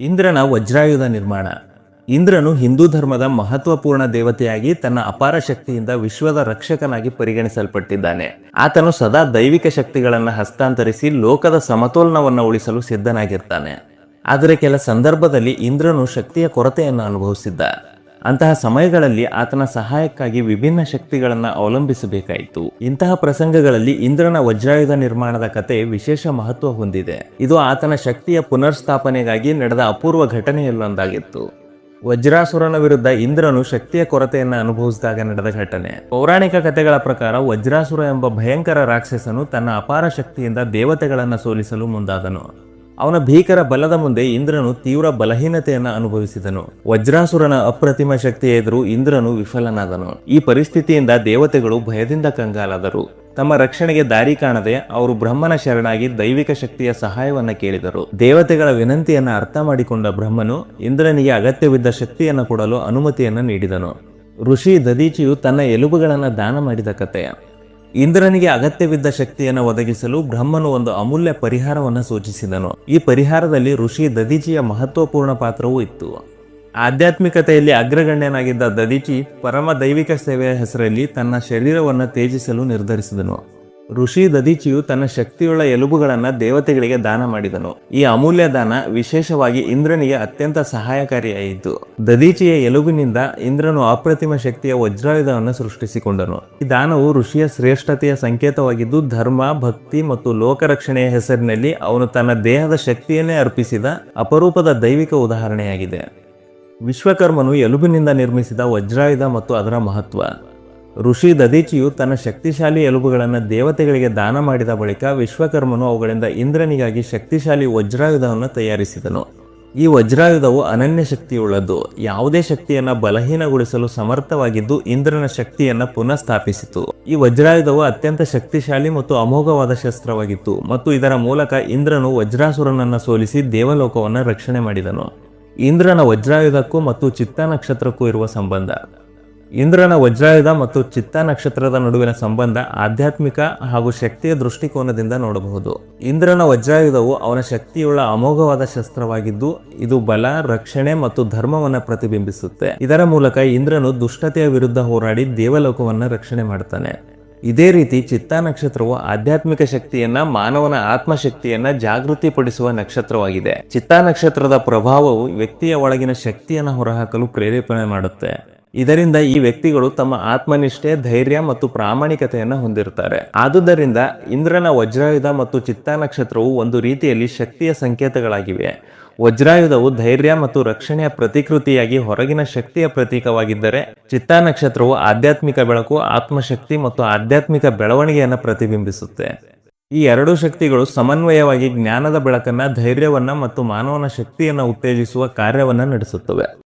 ಇಂದ್ರನ ವಜ್ರಾಯುಧ ನಿರ್ಮಾಣ. ಇಂದ್ರನು ಹಿಂದೂ ಧರ್ಮದ ಮಹತ್ವಪೂರ್ಣ ದೇವತೆಯಾಗಿ ತನ್ನ ಅಪಾರ ಶಕ್ತಿಯಿಂದ ವಿಶ್ವದ ರಕ್ಷಕನಾಗಿ ಪರಿಗಣಿಸಲ್ಪಟ್ಟಿದ್ದಾನೆ. ಆತನು ಸದಾ ದೈವಿಕ ಶಕ್ತಿಗಳನ್ನು ಹಸ್ತಾಂತರಿಸಿ ಲೋಕದ ಸಮತೋಲನವನ್ನು ಉಳಿಸಲು ಸಿದ್ಧನಾಗಿರ್ತಾನೆ. ಆದರೆ ಕೆಲ ಸಂದರ್ಭದಲ್ಲಿ ಇಂದ್ರನು ಶಕ್ತಿಯ ಕೊರತೆಯನ್ನು ಅನುಭವಿಸಿದ್ದ. ಅಂತಹ ಸಮಯಗಳಲ್ಲಿ ಆತನ ಸಹಾಯಕ್ಕಾಗಿ ವಿಭಿನ್ನ ಶಕ್ತಿಗಳನ್ನು ಅವಲಂಬಿಸಬೇಕಾಯಿತು. ಇಂತಹ ಪ್ರಸಂಗಗಳಲ್ಲಿ ಇಂದ್ರನ ವಜ್ರಾಯುಧ ನಿರ್ಮಾಣದ ಕತೆ ವಿಶೇಷ ಮಹತ್ವ ಹೊಂದಿದೆ. ಇದು ಆತನ ಶಕ್ತಿಯ ಪುನರ್ಸ್ಥಾಪನೆಗಾಗಿ ನಡೆದ ಅಪೂರ್ವ ಘಟನೆಯಲ್ಲೊಂದಾಗಿತ್ತು. ವಜ್ರಾಸುರನ ವಿರುದ್ಧ ಇಂದ್ರನು ಶಕ್ತಿಯ ಕೊರತೆಯನ್ನು ಅನುಭವಿಸಿದಾಗ ನಡೆದ ಘಟನೆ. ಪೌರಾಣಿಕ ಕಥೆಗಳ ಪ್ರಕಾರ ವಜ್ರಾಸುರ ಎಂಬ ಭಯಂಕರ ರಾಕ್ಷಸನು ತನ್ನ ಅಪಾರ ಶಕ್ತಿಯಿಂದ ದೇವತೆಗಳನ್ನು ಸೋಲಿಸಲು ಮುಂದಾದನು. ಅವನ ಭೀಕರ ಬಲದ ಮುಂದೆ ಇಂದ್ರನು ತೀವ್ರ ಬಲಹೀನತೆಯನ್ನು ಅನುಭವಿಸಿದನು. ವಜ್ರಾಸುರನ ಅಪ್ರತಿಮ ಶಕ್ತಿಯ ಎದುರು ಇಂದ್ರನು ವಿಫಲನಾದನು. ಈ ಪರಿಸ್ಥಿತಿಯಿಂದ ದೇವತೆಗಳು ಭಯದಿಂದ ಕಂಗಾಲಾದರು. ತಮ್ಮ ರಕ್ಷಣೆಗೆ ದಾರಿ ಕಾಣದೆ ಅವರು ಬ್ರಹ್ಮನ ಶರಣಾಗಿ ದೈವಿಕ ಶಕ್ತಿಯ ಸಹಾಯವನ್ನು ಕೇಳಿದರು. ದೇವತೆಗಳ ವಿನಂತಿಯನ್ನು ಅರ್ಥ ಮಾಡಿಕೊಂಡ ಬ್ರಹ್ಮನು ಇಂದ್ರನಿಗೆ ಅಗತ್ಯವಿದ್ದ ಶಕ್ತಿಯನ್ನು ಕೊಡಲು ಅನುಮತಿಯನ್ನು ನೀಡಿದನು. ಋಷಿ ದದೀಚಿಯು ತನ್ನ ಎಲುಬುಗಳನ್ನು ದಾನ ಮಾಡಿದ ಕಥೆ. ಇಂದ್ರನಿಗೆ ಅಗತ್ಯವಿದ್ದ ಶಕ್ತಿಯನ್ನು ಒದಗಿಸಲು ಬ್ರಹ್ಮನು ಒಂದು ಅಮೂಲ್ಯ ಪರಿಹಾರವನ್ನು ಸೂಚಿಸಿದನು. ಈ ಪರಿಹಾರದಲ್ಲಿ ಋಷಿ ದದೀಚಿಯ ಮಹತ್ವಪೂರ್ಣ ಪಾತ್ರವೂ ಇತ್ತು. ಆಧ್ಯಾತ್ಮಿಕತೆಯಲ್ಲಿ ಅಗ್ರಗಣ್ಯನಾಗಿದ್ದ ದದೀಚಿ ಪರಮ ದೈವಿಕ ಸೇವೆಯ ಹೆಸರಲ್ಲಿ ತನ್ನ ಶರೀರವನ್ನು ತ್ಯಜಿಸಲು ನಿರ್ಧರಿಸಿದನು. ಋಷಿ ದದೀಚಿಯು ತನ್ನ ಶಕ್ತಿಯುಳ್ಳ ಎಲುಬುಗಳನ್ನು ದೇವತೆಗಳಿಗೆ ದಾನ ಮಾಡಿದನು. ಈ ಅಮೂಲ್ಯ ದಾನ ವಿಶೇಷವಾಗಿ ಇಂದ್ರನಿಗೆ ಅತ್ಯಂತ ಸಹಾಯಕಾರಿಯಾಯಿತು. ದದೀಚಿಯ ಎಲುಬಿನಿಂದ ಇಂದ್ರನು ಅಪ್ರತಿಮ ಶಕ್ತಿಯ ವಜ್ರಾಯುಧವನ್ನು ಸೃಷ್ಟಿಸಿಕೊಂಡನು. ಈ ದಾನವು ಋಷಿಯ ಶ್ರೇಷ್ಠತೆಯ ಸಂಕೇತವಾಗಿದ್ದು, ಧರ್ಮ, ಭಕ್ತಿ ಮತ್ತು ಲೋಕರಕ್ಷಣೆಯ ಹೆಸರಿನಲ್ಲಿ ಅವನು ತನ್ನ ದೇಹದ ಶಕ್ತಿಯನ್ನೇ ಅರ್ಪಿಸಿದ ಅಪರೂಪದ ದೈವಿಕ ಉದಾಹರಣೆಯಾಗಿದೆ. ವಿಶ್ವಕರ್ಮನು ಎಲುಬಿನಿಂದ ನಿರ್ಮಿಸಿದ ವಜ್ರಾಯುಧ ಮತ್ತು ಅದರ ಮಹತ್ವ. ಋಷಿ ದದೀಚಿಯು ತನ್ನ ಶಕ್ತಿಶಾಲಿ ಎಲುಬುಗಳನ್ನು ದೇವತೆಗಳಿಗೆ ದಾನ ಮಾಡಿದ ಬಳಿಕ ವಿಶ್ವಕರ್ಮನು ಅವುಗಳಿಂದ ಇಂದ್ರನಿಗಾಗಿ ಶಕ್ತಿಶಾಲಿ ವಜ್ರಾಯುಧವನ್ನು ತಯಾರಿಸಿದನು. ಈ ವಜ್ರಾಯುಧವು ಅನನ್ಯ ಶಕ್ತಿಯುಳ್ಳದ್ದು. ಯಾವುದೇ ಶಕ್ತಿಯನ್ನು ಬಲಹೀನಗೊಳಿಸಲು ಸಮರ್ಥವಾಗಿದ್ದು ಇಂದ್ರನ ಶಕ್ತಿಯನ್ನು ಪುನಃ ಸ್ಥಾಪಿಸಿತು ಈ ವಜ್ರಾಯುಧವು ಅತ್ಯಂತ ಶಕ್ತಿಶಾಲಿ ಮತ್ತು ಅಮೋಘವಾದ ಶಸ್ತ್ರವಾಗಿತ್ತು ಮತ್ತು ಇದರ ಮೂಲಕ ಇಂದ್ರನು ವಜ್ರಾಸುರನನ್ನು ಸೋಲಿಸಿ ದೇವಲೋಕವನ್ನು ರಕ್ಷಣೆ ಮಾಡಿದನು. ಇಂದ್ರನ ವಜ್ರಾಯುಧಕ್ಕೂ ಮತ್ತು ಚಿತ್ತ ನಕ್ಷತ್ರಕ್ಕೂ ಇರುವ ಸಂಬಂಧ. ಇಂದ್ರನ ವಜ್ರಾಯುಧ ಮತ್ತು ಚಿತ್ತ ನಕ್ಷತ್ರದ ನಡುವಿನ ಸಂಬಂಧ ಆಧ್ಯಾತ್ಮಿಕ ಹಾಗೂ ಶಕ್ತಿಯ ದೃಷ್ಟಿಕೋನದಿಂದ ನೋಡಬಹುದು. ಇಂದ್ರನ ವಜ್ರಾಯುಧವು ಅವನ ಶಕ್ತಿಯುಳ್ಳ ಅಮೋಘವಾದ ಶಸ್ತ್ರವಾಗಿದ್ದು, ಇದು ಬಲ, ರಕ್ಷಣೆ ಮತ್ತು ಧರ್ಮವನ್ನು ಪ್ರತಿಬಿಂಬಿಸುತ್ತೆ. ಇದರ ಮೂಲಕ ಇಂದ್ರನು ದುಷ್ಟತೆಯ ವಿರುದ್ಧ ಹೋರಾಡಿ ದೇವಲೋಕವನ್ನು ರಕ್ಷಣೆ ಮಾಡ್ತಾನೆ. ಇದೇ ರೀತಿ ಚಿತ್ತ ನಕ್ಷತ್ರವು ಆಧ್ಯಾತ್ಮಿಕ ಶಕ್ತಿಯನ್ನ, ಮಾನವನ ಆತ್ಮಶಕ್ತಿಯನ್ನ ಜಾಗೃತಿಪಡಿಸುವ ನಕ್ಷತ್ರವಾಗಿದೆ. ಚಿತ್ತ ನಕ್ಷತ್ರದ ಪ್ರಭಾವವು ವ್ಯಕ್ತಿಯ ಒಳಗಿನ ಶಕ್ತಿಯನ್ನು ಹೊರಹಾಕಲು ಪ್ರೇರೇಪಣೆ ಮಾಡುತ್ತೆ. ಇದರಿಂದ ಈ ವ್ಯಕ್ತಿಗಳು ತಮ್ಮ ಆತ್ಮನಿಷ್ಠೆ, ಧೈರ್ಯ ಮತ್ತು ಪ್ರಾಮಾಣಿಕತೆಯನ್ನು ಹೊಂದಿರುತ್ತಾರೆ ಆದುದರಿಂದ ಇಂದ್ರನ ವಜ್ರಾಯುಧ ಮತ್ತು ಚಿತ್ತ ನಕ್ಷತ್ರವು ಒಂದು ರೀತಿಯಲ್ಲಿ ಶಕ್ತಿಯ ಸಂಕೇತಗಳಾಗಿವೆ. ವಜ್ರಾಯುಧವು ಧೈರ್ಯ ಮತ್ತು ರಕ್ಷಣೆಯ ಪ್ರತಿಕೃತಿಯಾಗಿ ಹೊರಗಿನ ಶಕ್ತಿಯ ಪ್ರತೀಕವಾಗಿದ್ದರೆ, ಚಿತ್ತ ನಕ್ಷತ್ರವು ಆಧ್ಯಾತ್ಮಿಕ ಬೆಳಕು, ಆತ್ಮಶಕ್ತಿ ಮತ್ತು ಆಧ್ಯಾತ್ಮಿಕ ಬೆಳವಣಿಗೆಯನ್ನು ಪ್ರತಿಬಿಂಬಿಸುತ್ತೆ. ಈ ಎರಡೂ ಶಕ್ತಿಗಳು ಸಮನ್ವಯವಾಗಿ ಜ್ಞಾನದ ಬೆಳಕನ್ನು, ಧೈರ್ಯವನ್ನ ಮತ್ತು ಮಾನವನ ಶಕ್ತಿಯನ್ನು ಉತ್ತೇಜಿಸುವ ಕಾರ್ಯವನ್ನ ನಡೆಸುತ್ತವೆ.